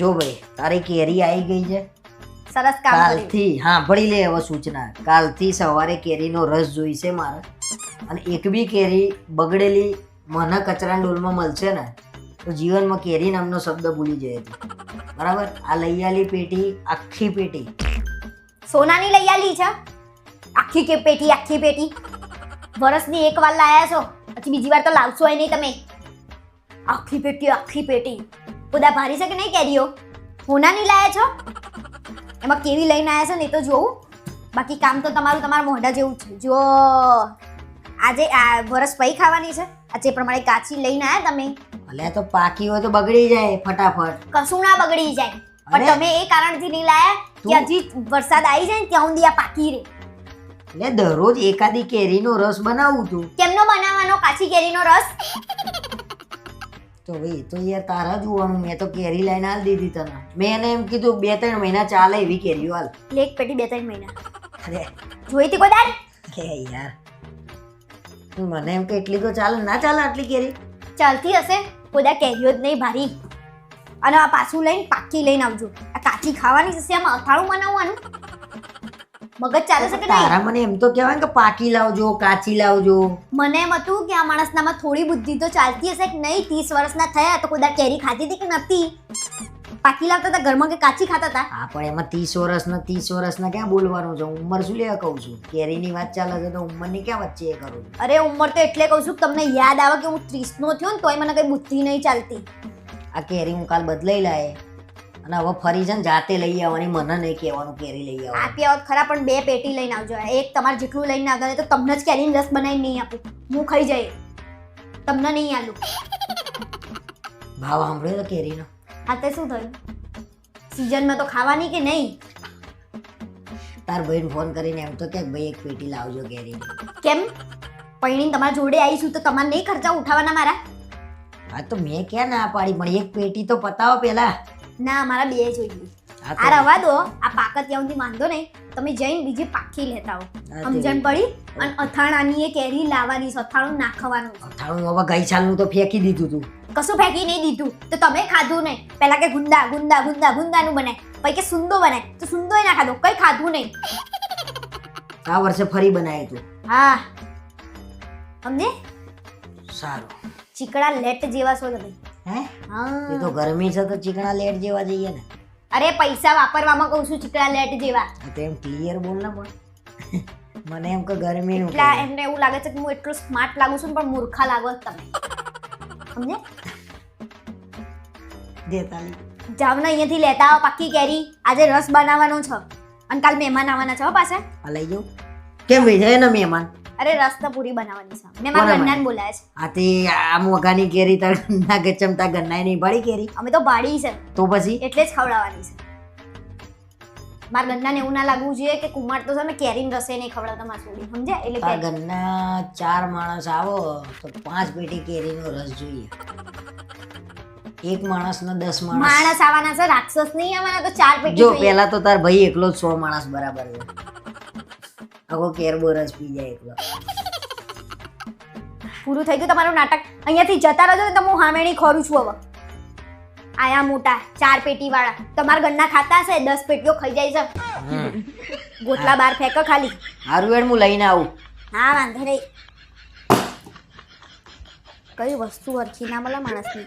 જો ભાઈ તારી કેરી આવી ગઈ છે? સરસ કામ કાલથી હા ભળી લે હવે સૂચના. કાલથી સવારે કેરીનો રસ જોઈશે મારે. અને એક બી કેરી બગડેલી મને કચરા ડોલમાં મળશે ને તો જીવનમાં કેરી નામનો શબ્દ ભૂલી જાય છે. બરાબર? આ લઈ આલી પેટી આખી પેટી. સોનાની લૈયાલી છે? આખી કે પેટી આખી પેટી? વરસની એક વાર લાયા છો પછી બીજી વાર તો લાવશો નહીં તમે. આખી પેટી આખી પેટી. બધા ભારી છે કે નહીં કેરીઓ? નહીં લાયા છો? એમાં કેવી લઈને આવ્યા છે ને એ તો જોઉં. બાકી કામ તો તમારું તમારા મોઢા જેવું છે. જો આજે આ વરસ પૈ ખાવાની છે. આજે જે પ્રમાણે કાચી લઈને આવ્યા તમે. ભલે તો પાકી હોય તો બગડી જાય ફટાફટ. કશું ના બગડી જાય. પણ તમે એ કારણથી નહીં લાયા કે હજી વરસાદ આવી જાય ને ત્યાં સુધી આ પાકી રહે. એટલે દરરોજ એકાદી કેરીનો રસ બનાવું છું કેમનો બનાવવાનો? કાચી કેરીનો રસ? તો ભાઈ તો યાર તારા જોવાનું મેં તો કેરી લઈને હાલ દીધી તને. મેં એને એમ કીધું બે ત્રણ મહિના ચાલે એવી કેરીઓ હાલ. લેક પેટી બે ત્રણ મહિના. અરે. જોઈ તી કોદાર કે યાર. મને એમ કે એટલી તો ચાલે ના ચાલે આટલી કેરી? ચાલતી હશે કોદા કેરીઓ જ નહીં ભારી. અને આ પાછું લઈને પાકી લઈને આવજો. આ કાચી ખાવાની છે આમાં અથાણું બનાવવાનું. મગજ ચાલે છે કે તારા મને એમ તો કહેવાય કે પાકી લાવજો કાચી લાવજો. મને એમ હતું કે આ માણસનામાં થોડી બુદ્ધિ તો ચાલતી હશે કે નહીં? ત્રીસ વર્ષના થયા તો કોદા કેરી ખાધી હતી કે નથી? પાકી લાવતા હતા ઘરમાં કે કાચી ખાતા હતા? હા પણ એમાં ત્રીસ વર્ષના ત્રીસ વર્ષના ક્યાં બોલવાનું છે? ઉંમર શું લેવા કહું છું? કેરીની વાત ચાલે છે તો ઉંમરની ક્યાં વચ્ચે એ કરું અરે ઉંમર તો એટલે કહું છું કે તમને યાદ આવે કે હું ત્રીસનો થયો ને તોય મને કંઈ બુદ્ધિ નહીં ચાલતી. આ કેરી હું કાલ બદલાઈ લાય. અને હવે ફરી છે ને જાતે લઈ આવવાની મને નહીં કહેવાનું કેરી લઈ આવવાની. આપી આવત ખરા પણ બે પેટી લઈને આવજો. એક તમારે જેટલું લઈને હોય તો તમને જ કેરીની રસ બનાવીને નહીં આપું. હું ખાઈ જાય. તમને નહીં આલું. ભાવ સાંભળ્યો તો કેરીનો? હા તે શું થયું? સિઝનમાં તો ખાવાની કે નહીં? તાર ભાઈને ફોન કરીને એમ તો કે ભાઈ એક પેટી લાવજો કેરીની. કેમ? પૈણી તમારા જોડે આવીશું તો તમારે નહીં ખર્ચા ઉઠાવવાના મારા? હા તો મેં ક્યાં ના પાડી પણ એક પેટી તો પતાવો પેલા. ના મારા બે જોઈએ આ રવા દો આ પાકત ત્યાં સુધી વાંધો નહીં. તમે જઈને બીજી પાકી લેતા હો સમજણ પડી? અને અથાણાની એ કેરી લાવવાની છે અથાણું નાખવાનું અથાણું હવે ગઈ સાલનું તો ફેંકી દીધું તું. કશું ફેંકી નહીં દીધું. તો તમે ખાધું નહીં. પહેલા કે ગુંદા ગુંદા ગુંદા ગુંદાનું બનાય પછી કે સુંદો બનાય તો સુંદો ના ખાધો. કઈ ખાધું નહીં. આ વર્ષે ફરી બનાવે તું. હા. સમજે? સારું. ચીકડા લેટ જેવા છો તમે. હે? એ તો ગરમી છે તો ચીકણા લેટ જેવા જઈએ ને. અરે પૈસા વાપરવામાં કહું છું ચીકણા લેટ જેવા. તો એમ ક્લિયર બોલ ને પણ. મને એમ કે ગરમીનું એટલા કહે. એમને એવું લાગે છે કે હું એટલું સ્માર્ટ લાગુ છું પણ મૂર્ખા લાગો તમે. સમજે? દે તાલી. જાવ ને અહીંયાથી લેતા આવો પાકી કેરી. આજે રસ બનાવવાનો છે. અને કાલ મહેમાન આવવાના છે હો પાછા. આ લઈ જાઉં. કેમ ભાઈ જાય ને મહેમાન? અરે રસ્તા પૂરી બનાવવાની છે મેં મારા ગન્નાને બોલાયા છે. આ તે આ મોઘાની કેરી તાર ગન્ના કે ચમતા ગન્નાય નહીં ભાડી કેરી? અમે તો ભાડી છે. તો પછી? એટલે જ ખવડાવવાની છે. મારા ગન્નાને એવું ના લાગવું જોઈએ કે કુમાર તો છે ને કેરીને રસે નહીં ખવડાવતા માસુડી સમજ્યા? એટલે તાર ગન્ના ચાર માણસ આવો તો પાંચ પેટી કેરીનો રસ જોઈએ. એક માણસ નો દસ માણસ. માણસ આવવાના છે રાક્ષસ નહીં આવવાના તો ચાર પેટી જો. પેલા તો તાર ભાઈ એકલો જ સો માણસ બરાબર છે. આખો કેરબો રસ પી જાય એકલો. પૂરું થઈ ગયું તમારું નાટક? અહીંયાથી જતા રહેજો તો હું હામેણી ખોરું છું હવે. આયા મોટા ચાર પેટી વાળા તમારા ગન્ના ખાતા હશે દસ પેટીઓ ખાઈ જાય છે. ગોટલા બાર ફેંકો ખાલી. હારું એડ હું લઈને આવું. હા વાંધો નહીં. કઈ વસ્તુ અરખી ના મળે માણસની.